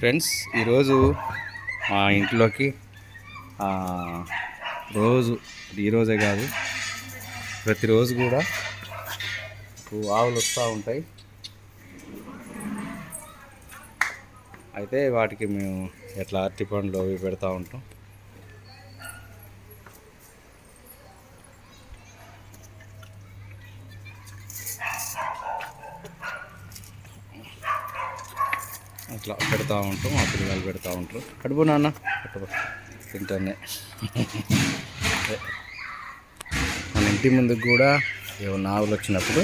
Friends ఈరోజు మా ఇంట్లోకి రోజు ఈరోజే కాదు ప్రతిరోజు కూడా ఆవులు వస్తూ ఉంటాయి. అయితే వాటికి మేము ఎట్లా అరటి పండ్లు అవి పెడతా ఉంటాం. అట్లా పెడతా ఉంటాం ఆ పిల్లలు పెడతా ఉంటారు. కడుపు నాన్న. కడుపు తింటానే. మన ఇంటి ముందుకు కూడా ఏమన్నా ఆవులు వచ్చినప్పుడు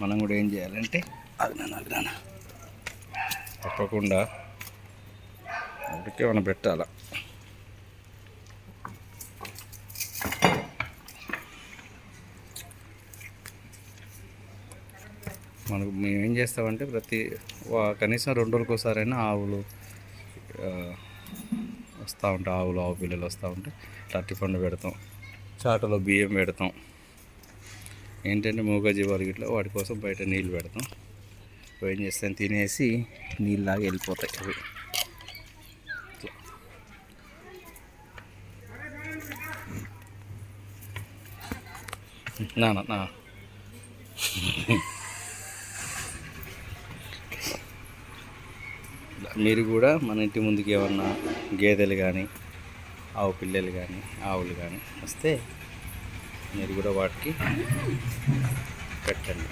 మనం కూడా ఏం చేయాలంటే అగ్నాన అగ్నాన తప్పకుండా వాటికి మనం పెట్టాలా? మనకు మేము ఏం చేస్తామంటే ప్రతి వా- కనీసం రెండు రోజులకు ఒకసారైనా ఆవులు వస్తూ ఉంటాయి. ఆవులు ఆవు పిల్లలు వస్తూ ఉంటాయి. తట్టి పండు పెడతాం. చాటలో బియ్యం పెడతాం. ఏంటంటే మూగజీవాలు గిట్లా వాటి కోసం బయట నీళ్ళు పెడతాం. ఏం చేస్తాం? తినేసి నీళ్ళలాగా వెళ్ళిపోతాయి అవి. నా నా, మీరు కూడా మన ఇంటి ముందుకు ఏమన్నా గేదెలు కానీ ఆవు పిల్లలు కానీ ఆవులు కానీ వస్తే మీరు కూడా వాటికి పెట్టండి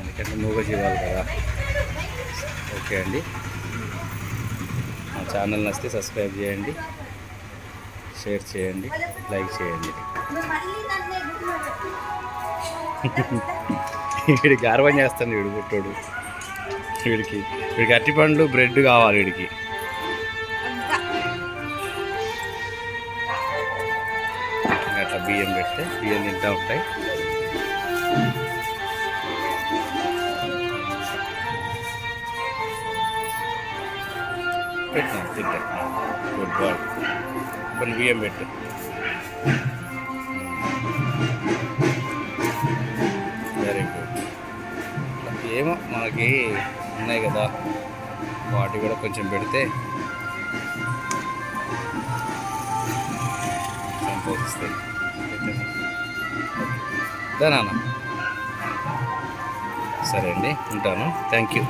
ఎందుకంటే మూగజీవాలు కదా. ఓకే అండి. మా ఛానల్ నచ్చితే సబ్స్క్రైబ్ చేయండి. షేర్ చేయండి. లైక్ చేయండి. వీడి గర్వం చేస్తాను వీడు పుట్టోడు. వీడికి. వీడికి అరటిపండ్లు బ్రెడ్ కావాలి వీడికి. అట్లా బియ్యం పెడితే బియ్యం తింటూ ఉంటాయి. పెట్టినా తింటాయి గుడ్ బాయ్ కొన్ని బియ్యం పెట్టు. Hmm. వెరీ గుడ్ ఏమో మనకి ఉన్నాయి కదా. వాటి కూడా కొంచెం పెడితే సంతోషిస్తాయి దానా సరే అండి ఉంటాను. Thank you.